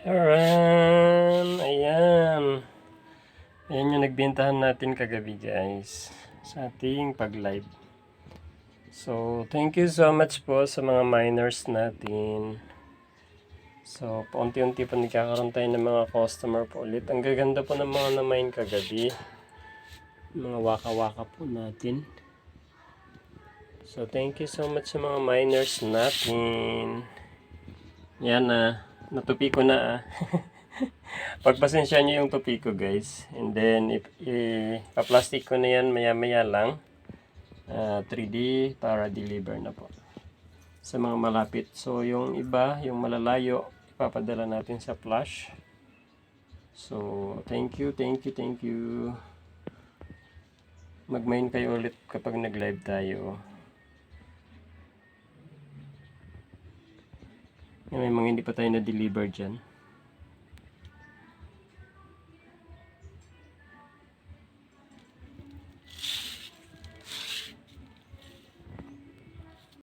Charan! Ayan. Ayan yung nagbentahan natin kagabi guys. Sa ating pag-live. So, thank you so much po sa mga miners natin. So, paunti-unti pa nagkakaroon tayo ng mga customer po ulit. Ang gaganda po ng mga na-mine kagabi. Mga waka-waka po natin. So, thank you so much sa mga miners natin. Yan na. Natupi ko na ah. Pagpasensya nyo yung tupi ko guys. And then, ip- ipa-plastic ko na yan maya-maya lang. Ah, 3D para deliver na po. Sa mga malapit. So, yung iba, yung malalayo, ipapadala natin sa flash. So, thank you, thank you, thank you. Mag-mine kayo ulit kapag nag-live tayo. May mga hindi pa tayo na-deliver dyan.